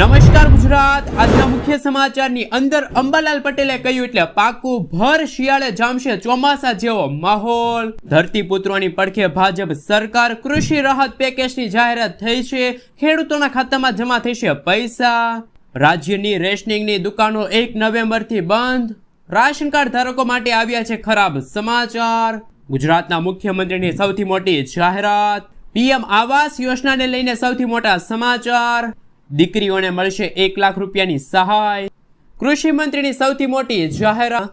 નમસ્કાર ગુજરાત. આજના મુખ્ય સમાચારની અંદર અંબાલાલ પટેલે કહ્યું એટલે પાકું ભર શિયાળે જામશે ચોમાસા જેવો માહોલ. ધરતીપુત્રોની પડખે ભાજપ સરકાર કૃષિ રાહત પેકેજની જાહેરાત થઈ છે. ખેડૂતોના ખાતામાં જમા થશે પૈસા. રાજ્યની રેશનિંગની દુકાનો એક નવેમ્બરથી બંધ. રાશન કાર્ડ ધારકો માટે આવ્યા છે ખરાબ સમાચાર. ગુજરાતના મુખ્યમંત્રીની સૌથી મોટી જાહેરાત. પીએમ આવાસ યોજનાને લઈને સૌથી મોટા સમાચાર. દીકરીઓને મળશે એક લાખ રૂપિયાની સહાય. કૃષિ મંત્રીની સૌથી મોટી જાહેરાત,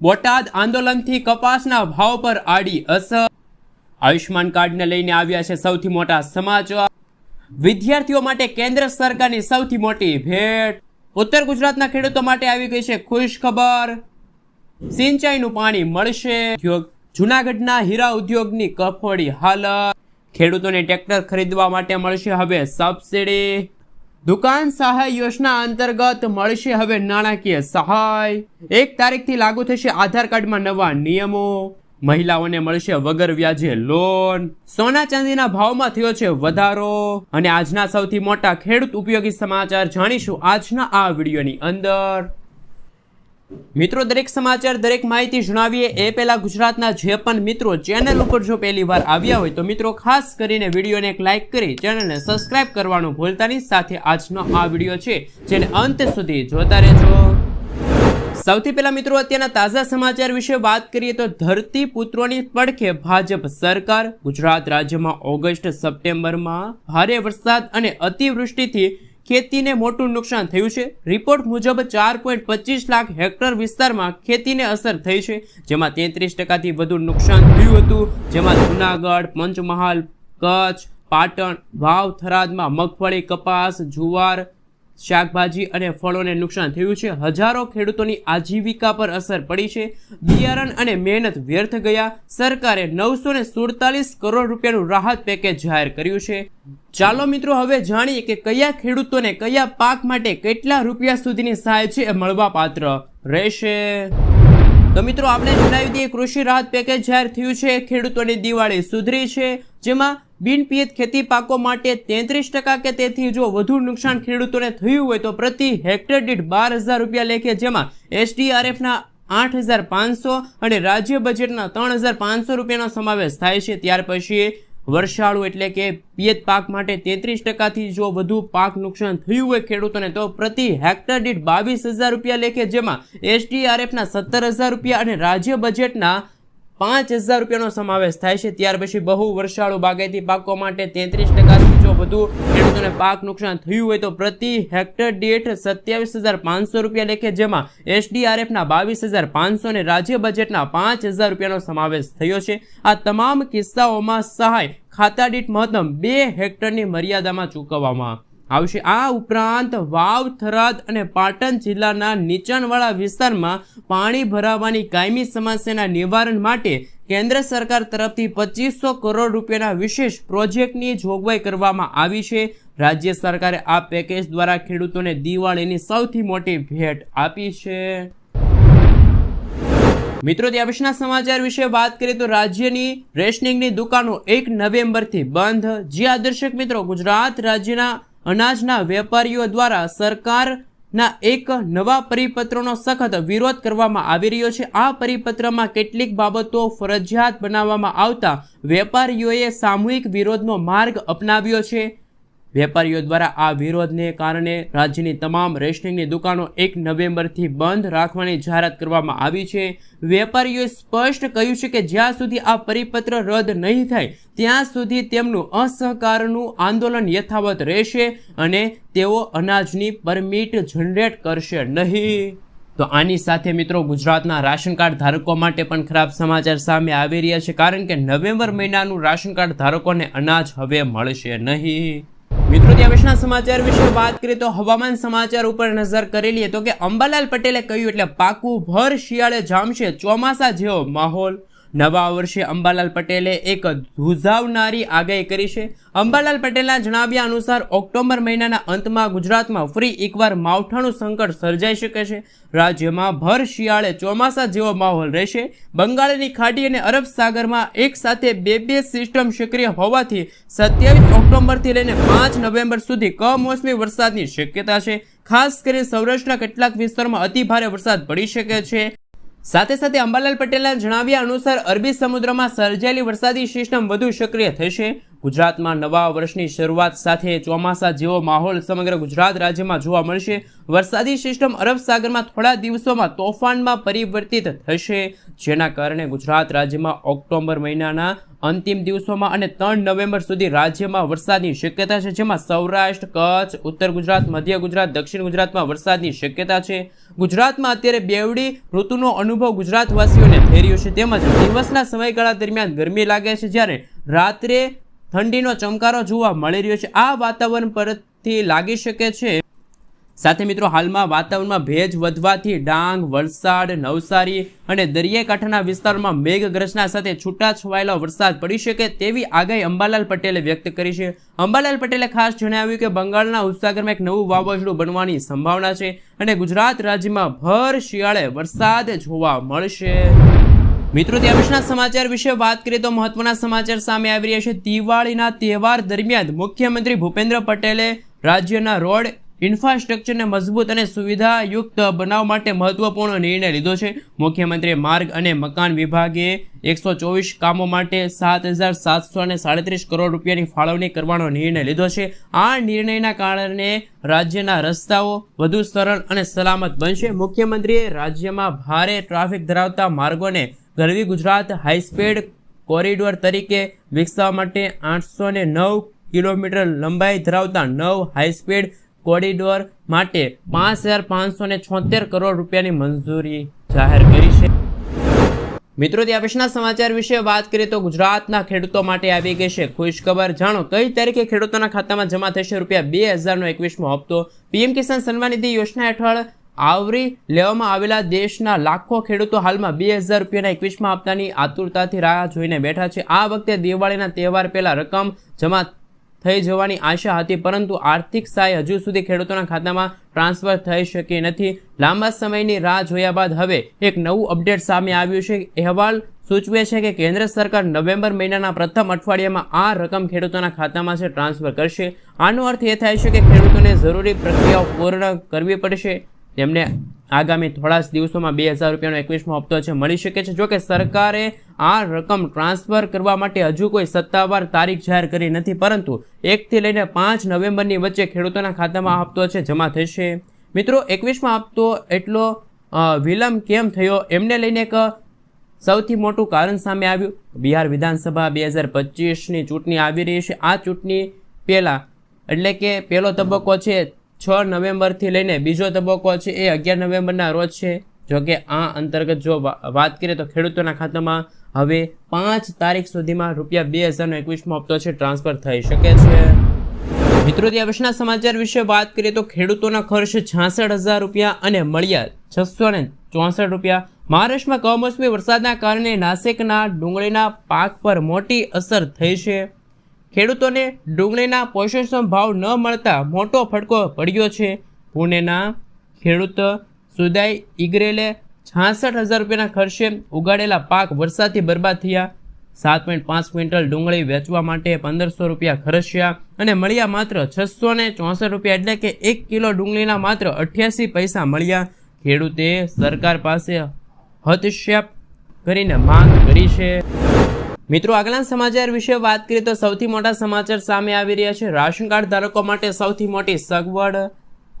બોટાદ આંદોલનથી કપાસના ભાવ પર આડી અસર. આયુષ્માન કાર્ડને લઈને આવ્યા છે સૌથી મોટા સમાચાર. વિદ્યાર્થીઓ માટે કેન્દ્ર સરકારની સૌથી મોટી ભેટ. ઉત્તર ગુજરાતના ખેડૂતો માટે આવી ગઈ છે ખુશ ખબર. સિંચાઈનું પાણી મળશે. જૂનાગઢના હીરા ઉદ્યોગની કફોડી હાલત. ખેડૂતોને ટ્રેક્ટર ખરીદવા માટે મળશે હવે સબસિડી. દુકાન સહાય યોજના અંતર્ગત મળશે હવે નાણાકીય સહાય. એક તારીખથી લાગુ થશે આધાર કાર્ડમાં નવા નિયમો. મહિલાઓને મળશે વગર વ્યાજે લોન. સોના ચાંદીના ભાવમાં થયો છે વધારો. અને આજના સૌથી મોટા ખેડૂત ઉપયોગી સમાચાર જાણીશું આજના આ વિડીયોની અંદર. મિત્રો, દરેક સમાચાર, દરેક માહિતી જણાવીએ. એ પહેલાં ગુજરાતના જે પણ મિત્રો ચેનલ ઉપર જો પહેલી વાર આવ્યા હોય તો મિત્રો, ખાસ કરીને વિડીયોને એક લાઇક કરી ચેનલને સબસ્ક્રાઇબ કરવાનું ભૂલતાની સાથે આજનો આ વીડિયો છે, જેને અંત સુધી જોતા રહેજો. સૌથી પહેલા મિત્રો, અત્યારના તાજા સમાચાર વિશે વાત કરીએ તો ધરતી પુત્રોની પડખે ભાજપ સરકાર. ગુજરાત રાજ્યમાં ઓગસ્ટ સપ્ટેમ્બરમાં ભારે વરસાદ અને અતિવૃષ્ટિથી ખેતીને મોટું નુકસાન થયું છે. રિપોર્ટ મુજબ ચાર પોઈન્ટ પચીસ લાખ હેક્ટર વિસ્તારમાં ખેતીને અસર થઈ છે, જેમાં તેત્રીસ ટકાથી વધુ નુકસાન થયું હતું. જેમાં જુનાગઢ, પંચમહાલ, કચ્છ, પાટણ, વાવ થરાદમાં મગફળી, કપાસ, જુવાર શાકભાજી અને ફળોને નુકસાન થયું છે. હજારો ખેડૂતોની આજીવિકા પર અસર પડી છે. બિયારણ અને મહેનત વ્યર્થ ગયા. સરકારે નવસો ને સુડતાલીસ કરોડ રૂપિયાનું રાહત પેકેજ જાહેર કર્યું છે. ચાલો મિત્રો, હવે જાણીએ કે કયા ખેડૂતોને કયા પાક માટે કેટલા રૂપિયા સુધીની સહાય છે એ મળવા પાત્ર રહેશે. તો મિત્રો, આપણે જણાવી દઈએ, કૃષિ રાહત પેકેજ જાહેર થયું છે. ખેડૂતોની દિવાળી સુધરી છે. જેમાં બિનપિયત ખેતી પાકો માટે તેત્રીસ ટકા કે તેથી જો વધુ નુકસાન ખેડૂતોને થયું હોય તો પ્રતિ હેક્ટર દીઠ બાર હજાર રૂપિયા લેખે, જેમાં એસડીઆરએફના આઠ હજાર પાંચસો અને રાજ્ય બજેટના ત્રણ હજાર પાંચસો રૂપિયાનો સમાવેશ થાય છે. ત્યાર પછી વર્ષાળુ એટલે કે પિયત પાક માટે તેત્રીસ ટકાથી જો વધુ પાક નુકસાન થયું હોય ખેડૂતોને, તો પ્રતિ હેક્ટર દીઠ બાવીસ હજાર રૂપિયા લેખે, જેમાં એસડીઆરએફના સત્તર હજાર રૂપિયા અને રાજ્ય બજેટના પાંચ હજાર રૂપિયાનો સમાવેશ થાય છે. ત્યાર પછી બહુ વર્ષાળુ બાગાયતી પાકો માટે તેત્રીસ ટકાથી જો વધુ ખેડૂતોને પાક નુકસાન થયું હોય તો પ્રતિ હેક્ટર દીઠ સત્યાવીસ હજાર પાંચસો રૂપિયા લેખે, જેમાં એસડીઆરએફના બાવીસ હજાર પાંચસો અને રાજ્ય બજેટના પાંચ હજાર રૂપિયાનો સમાવેશ થયો છે. આ તમામ કિસ્સાઓમાં સહાય ખાતા દીઠ મહત્તમ બે હેક્ટરની મર્યાદામાં ચૂકવવામાં આવશે આ ઉપરાંત વાવ, થરાદ અને પાટણ જિલ્લાના નીચાણવાળા વિસ્તારમાં પાણી ભરાવાની કાયમી સમસ્યાના નિવારણ માટે કેન્દ્ર સરકાર તરફથી પચીસો કરોડ રૂપિયાના વિશેષ પ્રોજેક્ટની જોગવાઈ કરવામાં આવી છે. રાજ્ય સરકારે આ પેકેજ દ્વારા ખેડૂતોને દિવાળીની સૌથી મોટી ભેટ આપી છે. મિત્રો ત્યાં પછીના સમાચાર વિશે વાત કરીએ તો રાજ્યની રેશનિંગની દુકાનો એક નવેમ્બરથી બંધ. જ્યાં દર્શક મિત્રો, ગુજરાત રાજ્યના અનાજના વેપારીઓ દ્વારા સરકારના એક નવા પરિપત્રનો સખત વિરોધ કરવામાં આવી રહ્યો છે. આ પરિપત્રમાં કેટલીક બાબતો ફરજિયાત બનાવવામાં આવતા વેપારીઓએ સામૂહિક વિરોધનો માર્ગ અપનાવ્યો છે. વેપારીઓ દ્વારા આ વિરોધને કારણે રાજ્યની તમામ રેશનિંગની દુકાનો એક નવેમ્બરથી બંધ રાખવાની જાહેરાત કરવામાં આવી છે. વેપારીઓએ સ્પષ્ટ કહ્યું છે કે જ્યાં સુધી આ પરિપત્ર રદ નહીં થાય, ત્યાં સુધી તેમનું અસહકારનું આંદોલન યથાવત રહેશે અને તેઓ અનાજની પરમિટ જનરેટ કરશે નહીં. તો આની સાથે મિત્રો, ગુજરાતના રાશન કાર્ડ ધારકો માટે પણ ખરાબ સમાચાર સામે આવી રહ્યા છે, કારણ કે નવેમ્બર મહિનાનું રાશન કાર્ડ ધારકોને અનાજ હવે મળશે નહીં. મિત્રો, ત્યાં વિશેના સમાચાર વિશે વાત કરીએ તો હવામાન સમાચાર ઉપર નજર કરી લઈએ તો કે અંબાલાલ પટેલે કહ્યું એટલે પાકું ભર શિયાળે જામશે ચોમાસા જેવો માહોલ. નવા વર્ષે અંબાલાલ પટેલે એક ધ્રુજાવનારી આગાહી કરી છે. અંબાલાલ પટેલના જણાવ્યા અનુસાર, ઓક્ટોબર મહિનાના અંતમાં ગુજરાતમાં ફરી એકવાર માવઠાનું સંકટ સર્જાઈ શકે છે. રાજ્યમાં ભર શિયાળે ચોમાસા જેવો માહોલ રહેશે. બંગાળની ખાડી અને અરબ સાગરમાં એક સાથે બે બે સિસ્ટમ સક્રિય હોવાથી સત્યાવીસ ઓક્ટોબરથી લઈને પાંચ નવેમ્બર સુધી કમોસમી વરસાદની શક્યતા છે. ખાસ કરીને સૌરાષ્ટ્રના કેટલાક વિસ્તારોમાં અતિભારે વરસાદ પડી શકે છે. સાથે સાથે અંબાલાલ પટેલના જણાવ્યા અનુસાર, અરબી સમુદ્રમાં સર્જાયેલી વરસાદી સિસ્ટમ વધુ સક્રિય થશે. ગુજરાતમાં નવા વર્ષની શરૂઆત સાથે ચોમાસા જેવો માહોલ સમગ્ર ગુજરાત રાજ્યમાં જોવા મળશે. વરસાદી સિસ્ટમ અરબ સાગરમાં થોડા દિવસોમાં તોફાનમાં પરિવર્તિત થશે. જેના કારણે ગુજરાત રાજ્યમાં ઓક્ટોબર મહિનાના અંતિમ દિવસોમાં અને ત્રણ નવેમ્બર સુધી રાજ્યમાં વરસાદની શક્યતા છે, જેમાં સૌરાષ્ટ્ર, કચ્છ, ઉત્તર ગુજરાત, મધ્ય ગુજરાત, દક્ષિણ ગુજરાતમાં વરસાદની શક્યતા છે. ગુજરાતમાં અત્યારે બેવડી ઋતુનો અનુભવ ગુજરાતવાસીઓને થઈ રહ્યો છે. તેમજ દિવસના સમયગાળા દરમિયાન ગરમી લાગે છે, જ્યારે રાત્રે ઠંડીનો ચમકારો જોવા મળી રહ્યો છે. આ વાતાવરણ પરથી લાગી શકે છે સાથે મિત્રો, હાલમાં વાતાવરણમાં ભેજ વધવાથી ડાંગ, વલસાડ, નવસારી અને દરિયાકાંઠાના વિસ્તારોમાં મેઘગર્જના સાથે છૂટાછવાયેલો વરસાદ પડી શકે તેવી આગાહી અંબાલાલ પટેલે વ્યક્ત કરી છે. અંબાલાલ પટેલે ખાસ જણાવ્યું કે બંગાળના ઉપસાગરમાં એક નવું વાવાઝોડું બનવાની સંભાવના છે અને ગુજરાત રાજ્યમાં ભર શિયાળે વરસાદ જોવા મળશે. મિત્રો, ત્યાં સમાચાર વિશે વાત કરીએ તો મહત્વના સમાચાર સામે આવી રહ્યા છે. દિવાળીના તહેવાર દરમિયાન મુખ્યમંત્રી ભૂપેન્દ્ર પટેલે રાજ્યના રોડ ઇન્ફ્રાસ્ટ્રક્ચરને મજબૂત અને સુવિધાયુક્ત બનાવવા માટે મહત્વપૂર્ણ નિર્ણય લીધો છે. મુખ્યમંત્રીએ માર્ગ અને મકાન વિભાગે એકસો ચોવીસ કામો માટે સાત હજાર સાતસો અને સાડત્રીસ કરોડ રૂપિયાની ફાળવણી કરવાનો નિર્ણય લીધો છે. આ નિર્ણયના કારણે રાજ્યના રસ્તાઓ વધુ સરળ અને સલામત બનશે. મુખ્યમંત્રીએ રાજ્યમાં ભારે ટ્રાફિક ધરાવતા માર્ગોને Garvi Gujarat high speed corridor તરીકે વિકસાવવા માટે આઠસો નવ કિલોમીટર લંબાઈ ધરાવતા નવ હાઈસ્પીડ કોરિડોર માટે પાંચ હજાર પાંચસો ને છોતેર કરોડ રૂપિયાની મંજૂરી જાહેર કરી છે. મિત્રો ત્યાં સમાચાર વિશે વાત કરીએ તો ગુજરાતના ખેડૂતો માટે આવી ગઈ છે ખુશખબર. જાણો, કઈ તારીખે ખેડૂતોના ખાતામાં જમા થશે રૂપિયા બે હજારનો એકવીસમો હપ્તો? પીએમ કિસાન સન્માન નિધિ યોજના હેઠળ આવરી લેવામાં આવેલા દેશના લાખો ખેડૂતો હાલમાં બે હજાર રૂપિયાના એકવીસમાં હપ્તાની આતુરતાથી રાહ જોઈને બેઠા છે. આ વખતે દિવાળીના તહેવાર પહેલાં રકમ જમા થઈ જવાની આશા હતી, પરંતુ આર્થિક સહાય હજુ સુધી ખેડૂતોના ખાતામાં ટ્રાન્સફર થઈ શકી નથી. લાંબા સમયની રાહ જોયા બાદ હવે એક નવું અપડેટ સામે આવ્યું છે. અહેવાલ સૂચવે છે કે કેન્દ્ર સરકાર નવેમ્બર મહિનાના પ્રથમ અઠવાડિયામાં આ રકમ ખેડૂતોના ખાતામાં છે ટ્રાન્સફર કરશે. આનો અર્થ એ થાય છે કે ખેડૂતોને જરૂરી પ્રક્રિયાઓ પૂર્ણ કરવી પડશે. તેમને આગામી થોડા જ દિવસોમાં બે હજાર રૂપિયાનો એકવીસમો હપ્તો છે. મળી શકે છે. જોકે સરકારે આ રકમ ટ્રાન્સફર કરવા માટે હજુ કોઈ સત્તાવાર તારીખ જાહેર કરી નથી, પરંતુ એકથી લઈને પાંચ નવેમ્બરની વચ્ચે ખેડૂતોના ખાતામાં હપ્તો છે, જમા થશે. મિત્રો, એકવીસમાં હપ્તો એટલો વિલંબ કેમ થયો? એમને લઈને એક સૌથી મોટું કારણ સામે આવ્યું. બિહાર વિધાનસભા બે હજાર પચીસની ચૂંટણી આવી રહી છે. આ ચૂંટણી પહેલાં, એટલે કે પહેલો તબક્કો છે છ નવેમ્બરથી લઈને બીજો તબક્કો છે એ અગિયાર નવેમ્બરના રોજ છે. જોકે આ અંતર્ગત જો વાત કરીએ તો ખેડૂતોના ખાતામાં હવે પાંચ તારીખ સુધીમાં રૂપિયા બે હજારનો એકવીસમો હપ્તો છે, ટ્રાન્સફર થઈ શકે છે. મિત્રો ત્યાં સમાચાર વિશે વાત કરીએ તો ખેડૂતોના ખર્ચ છાસઠ હજાર રૂપિયા અને મળ્યા છસો ને ચોસઠ રૂપિયા. મહારાષ્ટ્રમાં કમોસમી વરસાદના કારણે નાસિકના ડુંગળીના પાક પર મોટી અસર થઈ છે. ખેડૂતોને ડુંગળીના પોષણ ભાવ ન મળતા મોટો ફટકો પડ્યો છે. પુણેના ખેડૂત સુદાય ઇગરેલે છાસઠ હજાર રૂપિયાના ખર્ચે ઉગાડેલા પાક વરસાદથી બરબાદ થયા. સાત પોઈન્ટ પાંચ ક્વિન્ટલ ડુંગળી વેચવા માટે પંદરસો રૂપિયા ખર્ચ્યા અને મળ્યા માત્ર છસો ને ચોસઠ રૂપિયા એટલે કે એક કિલો ડુંગળીના માત્ર અઠ્યાસી પૈસા મળ્યા. ખેડૂતે સરકાર પાસે હતશેપ કરીને માંગ કરી છે. મિત્રો આગલા સમાચાર વિશે વાત કરીએ તો સૌથી મોટા સમાચાર સામે આવી રહ્યા છે. રાશન કાર્ડ ધારકો માટે સૌથી મોટી સગવડ.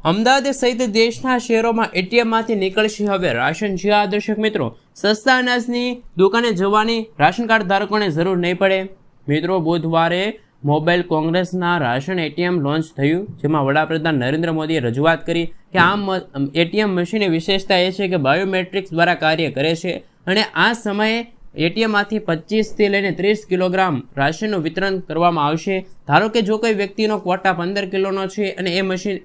અમદાવાદ સહિત દેશના શહેરોમાં એટીએમમાંથી નીકળશે હવે રાશન. જે દર્શક મિત્રો, સસ્તા અનાજની દુકાને જવાની રાશન કાર્ડ ધારકોને જરૂર નહીં પડે. મિત્રો, બુધવારે મોબાઈલ કોંગ્રેસના રાશન એટીએમ લોન્ચ થયું, જેમાં વડાપ્રધાન નરેન્દ્ર મોદીએ રજૂઆત કરી કે આ એટીએમ મશીનની વિશેષતા એ છે કે બાયોમેટ્રિક્સ દ્વારા કાર્ય કરે છે. અને આ સમયે એટીએમમાંથી પચીસથી લઈને ત્રીસ કિલોગ્રામ રાશનનું વિતરણ કરવામાં આવશે. ધારો કે જો કોઈ વ્યક્તિનો ક્વોટા પંદર કિલોનો છે અને એ મશીન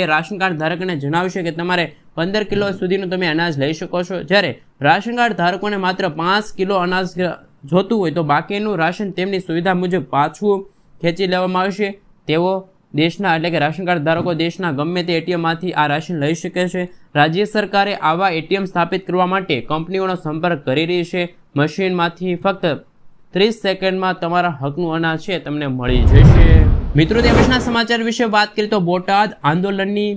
એ રાશન કાર્ડ ધારકને જણાવશે કે તમારે પંદર કિલો સુધીનું તમે અનાજ લઈ શકો છો. જ્યારે રાશન કાર્ડ ધારકોને માત્ર પાંચ કિલો અનાજ જોતું હોય તો બાકીનું રાશન તેમની સુવિધા મુજબ પાછું ખેંચી લેવામાં આવશે. તેઓ દેશના એટલે કે રાશન કાર્ડ ધારકો દેશના ગમે તે એટીએમમાંથી આ રાશન લઈ શકે છે. રાજ્ય સરકારે આવા એટીએમ સ્થાપિત કરવા માટે કંપનીઓનો સંપર્ક કરી રહી છે. મશીનમાંથી ફક્ત ત્રીસ સેકન્ડમાં તમારા હકનું અનાજ છે તમને મળી જશે. મિત્રો, તે સમાચાર વિશે વાત કરીએ તો બોટાદ આંદોલનની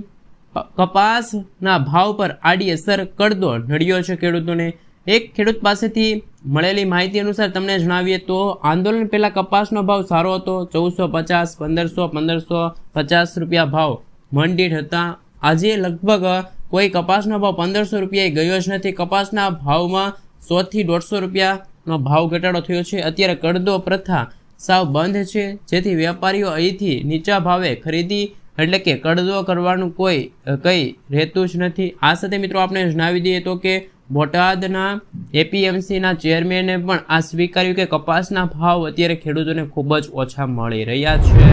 કપાસના ભાવ પર આડી અસર કડદો નડ્યો છે ખેડૂતોને. એક ખેડૂત પાસેથી મળેલી માહિતી અનુસાર તમને જણાવીએ તો આંદોલન પહેલાં કપાસનો ભાવ સારો હતો. ચૌદસો પચાસ, પંદરસો પંદરસો પચાસ રૂપિયા ભાવ મણ દીઠ હતા. આજે લગભગ કોઈ કપાસનો ભાવ પંદરસો રૂપિયા ગયો જ નથી. કપાસના ભાવમાં સોથી દોઢસો રૂપિયાનો ભાવ ઘટાડો થયો છે. અત્યારે કડદો પ્રથા સાવ બંધ છે. જેથી વેપારીઓ અહીંથી નીચા ભાવે ખરીદી એટલે કે કડદો કરવાનું કોઈ કંઈ રહેતું જ નથી. આ સાથે મિત્રો આપણે જણાવી દઈએ તો કે બોટાદના એપીએમસીના ચેરમેને પણ આ સ્વીકાર્યું કે કપાસના ભાવ અત્યારે ખેડૂતોને ખૂબ જ ઓછા મળી રહ્યા છે.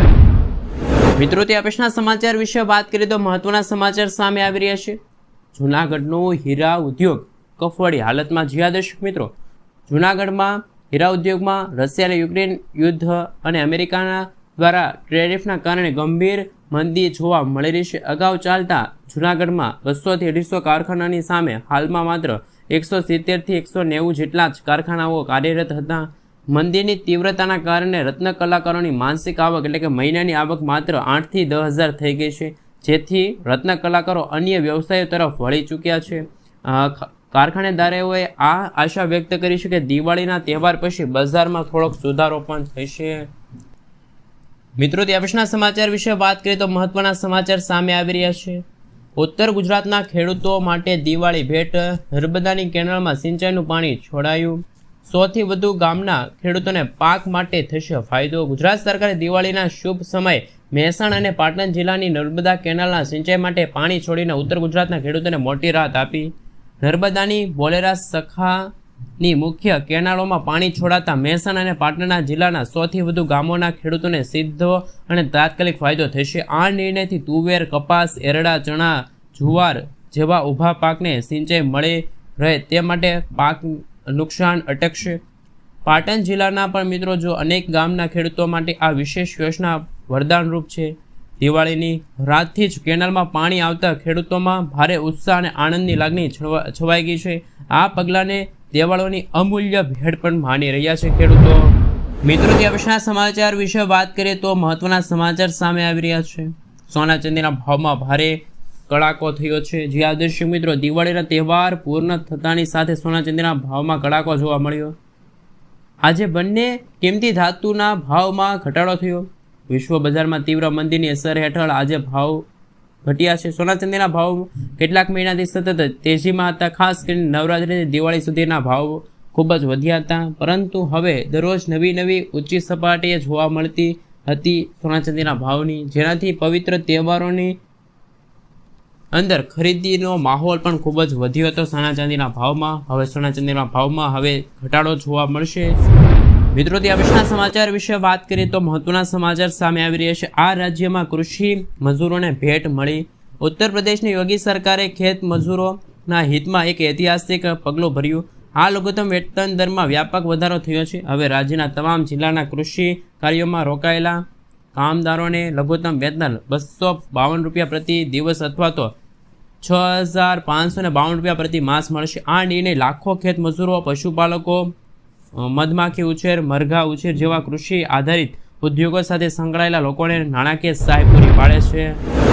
મિત્રો, તે પછીના સમાચાર વિશે વાત કરીએ તો મહત્વના સમાચાર સામે આવી રહ્યા છે. જૂનાગઢનો હીરા ઉદ્યોગ કફવાડી હાલતમાં જીયા દર્શક મિત્રો. જૂનાગઢમાં હીરા ઉદ્યોગમાં રશિયા યુક્રેન યુદ્ધ અને અમેરિકાના દ્વારા ટેરિફના કારણે ગંભીર મંદી જોવા મળી રહી છે અગાઉ ચાલતા જૂનાગઢમાં બસોથી અઢીસો કારખાનાની સામે હાલમાં માત્ર એકસો સિત્તેરથી એકસો નેવું જેટલા જ કારખાનાઓ કાર્યરત હતા. મંદીની તીવ્રતાના કારણે રત્ન કલાકારોની માનસિક આવક એટલે કે મહિનાની આવક માત્ર આઠથી દસ હજાર થઈ ગઈ છે, જેથી રત્ન કલાકારો અન્ય વ્યવસાયો તરફ વળી ચૂક્યા છે. કારખાનેદારોએ આ આશા વ્યક્ત કરી છે કે દિવાળીના તહેવાર પછી બજારમાં થોડોક સુધારો પણ થશે. મિત્રો ત્યાં સમાચાર વિશે વાત કરીએ તો મહત્વના સમાચાર સામે આવી રહ્યા છે. ઉત્તર ગુજરાતના ખેડૂતો માટે દિવાળી ભેટ, નર્મદાની કેનાલમાં સિંચાઈનું પાણી છોડાયું. સોથી વધુ ગામના ખેડૂતોને પાક માટે થશે ફાયદો. ગુજરાત સરકારે દિવાળીના શુભ સમયે મહેસાણા અને પાટણ જિલ્લાની નર્મદા કેનાલના સિંચાઈ માટે પાણી છોડીને ઉત્તર ગુજરાતના ખેડૂતોને મોટી રાહત આપી. નર્મદાની બોલેરા સખાની મુખ્ય કેનાલોમાં પાણી છોડાતા મહેસાણા અને પાટણના જિલ્લાના સૌથી વધુ ગામોના ખેડૂતોને સીધો અને તાત્કાલિક ફાયદો થશે. આ નિર્ણયથી તુવેર, કપાસ, એરડા, ચણા, જુવાર જેવા ઊભા પાકને સિંચાઈ મળે રહે તે માટે પાક નુકસાન અટકશે. પાટણ જિલ્લાના પણ મિત્રો, જો અનેક ગામના ખેડૂતો માટે આ વિશેષ યોજના વરદાનરૂપ છે. દિવાળીની રાતથી જ કેનાલમાં પાણી આવતા ખેડૂતોમાં ભારે ઉત્સાહ અને આનંદની લાગણી છવા- છવાઈ ગઈ છે. આ પગલાંને દેવાળોની અમૂલ્ય ભેટ પણ માની રહ્યા છે ખેડૂતો. મિત્રો પછીના સમાચાર વિશે વાત કરીએ તો મહત્વના સમાચાર સામે આવી રહ્યા છે. સોના ચાંદીના ભાવમાં ભારે કડાકો થયો છે. જે આ મિત્રો, દિવાળીના તહેવાર પૂર્ણ થતાની સાથે સોના ચાંદીના ભાવમાં કડાકો જોવા મળ્યો. આજે બંને કિંમતી ધાતુના ભાવમાં ઘટાડો થયો. વિશ્વ બજારમાં તીવ્ર મંદીની અસર હેઠળ આજે ભાવ ઘટ્યા છે. સોના ચાંદીના ભાવ કેટલાક મહિનાથી સતત તેજીમાં હતા. ખાસ કરીને નવરાત્રિથી દિવાળી સુધીના ભાવ ખૂબ જ વધ્યા હતા. પરંતુ હવે દરરોજ નવી નવી ઊંચી સપાટીએ જોવા મળતી હતી સોના ચાંદીના ભાવની, જેનાથી પવિત્ર તહેવારોની અંદર ખરીદીનો માહોલ પણ ખૂબ જ વધ્યો હતો સોના ચાંદીના ભાવમાં. હવે સોના ચાંદીના ભાવમાં હવે ઘટાડો જોવા મળશે. મિત્રો ત્યાં પછીના સમાચાર વિશે વાત કરીએ તો મહત્વના સમાચાર સામે આવી રહ્યા છે. આ રાજ્યમાં કૃષિ મજૂરોને ભેટ મળી. ઉત્તર પ્રદેશની યોગી સરકારે ખેત મજૂરોના હિતમાં એક ઐતિહાસિક પગલું ભર્યું. આ લઘુત્તમ વેતન દરમાં વ્યાપક વધારો થયો છે. હવે રાજ્યના તમામ જિલ્લાના કૃષિ કાર્યોમાં રોકાયેલા કામદારોને લઘુત્તમ વેતન બસો બાવન રૂપિયા પ્રતિ દિવસ અથવા તો છ હજાર પાંચસો બાવન રૂપિયા પ્રતિ માસ મળશે. આ નિર્ણય લાખો ખેત મજૂરો, પશુપાલકો મધમાખી ઉછેર, મરઘા ઉછેર જેવા કૃષિ આધારિત ઉદ્યોગો સાથે સંકળાયેલા લોકોને નાણાકીય સહાય પૂરી પાડે છે.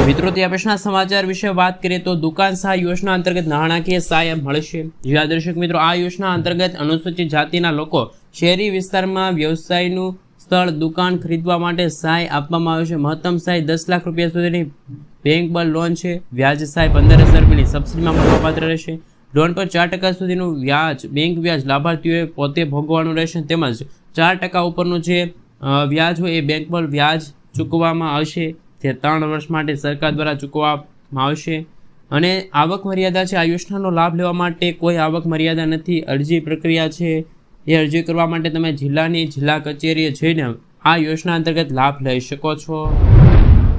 મિત્રો ત્યાં પછીના સમાચાર વિશે વાત કરીએ તો દુકાન સહાય યોજના અંતર્ગત નાણાકીય સહાય મળશે. જી દર્શક મિત્રો, આ યોજના અંતર્ગત અનુસૂચિત જાતિના લોકો શહેરી વિસ્તારમાં વ્યવસાયનું સ્થળ, દુકાન ખરીદવા માટે સહાય આપવામાં આવે છે. મહત્તમ સહાય દસ લાખ રૂપિયા સુધીની બેંક પર લોન છે. વ્યાજ સહાય પંદર હજાર રૂપિયાની સબસિડીમાં મળવાપાત્ર રહેશે. લોન પર ચાર ટકા સુધીનું વ્યાજ, બેંક વ્યાજ લાભાર્થીઓએ પોતે ભોગવવાનું રહેશે તેમજ ચાર ટકા ઉપરનું જે વ્યાજ હોય એ બેંક પર વ્યાજ ચૂકવવામાં આવશે, જે ત્રણ વર્ષ માટે સરકાર દ્વારા ચૂકવવામાં આવશે. અને આવક મર્યાદા છે, આ યોજનાનો લાભ લેવા માટે કોઈ આવક મર્યાદા નથી. અરજી પ્રક્રિયા છે, એ અરજી કરવા માટે તમે જિલ્લાની જિલ્લા કચેરીએ જઈને આ યોજના અંતર્ગત લાભ લઈ શકો છો.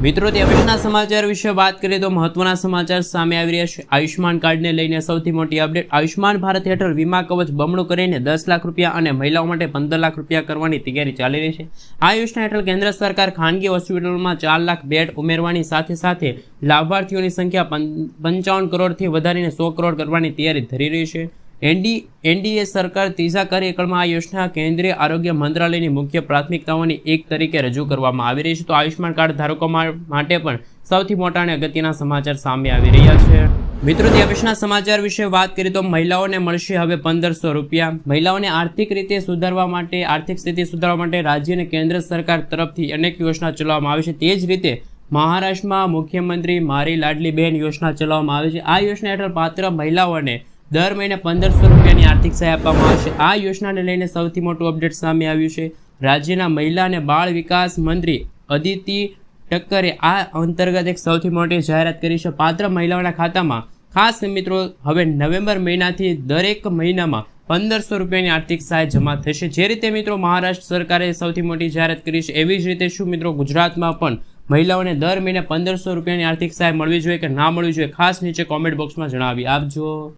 મિત્રો, તે પછીના સમાચાર વિશે વાત કરીએ તો મહત્વના સમાચાર સામે આવી રહ્યા છે. આયુષ્માન કાર્ડને લઈને સૌથી મોટી અપડેટ આયુષ્માન ભારત હેઠળ વીમા કવચ બમણું કરીને દસ લાખ રૂપિયા અને મહિલાઓ માટે પંદર લાખ રૂપિયા કરવાની તૈયારી ચાલી રહી છે. આ યોજના હેઠળ કેન્દ્ર સરકાર ખાનગી હોસ્પિટલોમાં ચાર લાખ બેડ ઉમેરવાની સાથે સાથે લાભાર્થીઓની સંખ્યા પંચાવન કરોડથી વધારીને સો કરોડ કરવાની તૈયારી ધરી રહી છે. એનડી, એનડીએ સરકાર ત્રીજા કાર્યકાળમાં આ યોજના કેન્દ્રીય આરોગ્ય મંત્રાલયની મુખ્ય પ્રાથમિકતાઓની એક તરીકે રજૂ કરવામાં આવી રહી છે. તો આયુષ્યમાન કાર્ડ ધારકો માટે પણ સૌથી મોટા અને અગત્યના સમાચાર સામે આવી રહ્યા છે. મિત્રો, તે સમાચાર વિશે વાત કરીએ તો મહિલાઓને મળશે હવે પંદરસો રૂપિયા. મહિલાઓને આર્થિક રીતે સુધારવા માટે, આર્થિક સ્થિતિ સુધારવા માટે રાજ્ય અને કેન્દ્ર સરકાર તરફથી અનેક યોજના ચલાવવામાં આવે છે. તે જ રીતે મહારાષ્ટ્રમાં મુખ્યમંત્રી મારી લાડલી બહેન યોજના ચલાવવામાં આવે છે. આ યોજના હેઠળ પાત્ર મહિલાઓને દર મહિને પંદરસો રૂપિયાની આર્થિક સહાય આપવામાં આવશે આ યોજનાને લઈને સૌથી મોટું અપડેટ સામે આવ્યું છે. રાજ્યના મહિલા અને બાળ વિકાસ મંત્રી અદિતિ ટક્કરે આ અંતર્ગત એક સૌથી મોટી જાહેરાત કરી છે. પાત્ર મહિલાઓના ખાતામાં ખાસ મિત્રો, હવે નવેમ્બર મહિનાથી દરેક મહિનામાં પંદરસો રૂપિયાની આર્થિક સહાય જમા થશે. જે રીતે મિત્રો મહારાષ્ટ્ર સરકારે સૌથી મોટી જાહેરાત કરી છે, એવી જ રીતે શું મિત્રો ગુજરાતમાં પણ મહિલાઓને દર મહિને પંદરસો રૂપિયાની આર્થિક સહાય મળવી જોઈએ કે ના મળવી જોઈએ, ખાસ નીચે કોમેન્ટ બોક્સમાં જણાવી આપજો.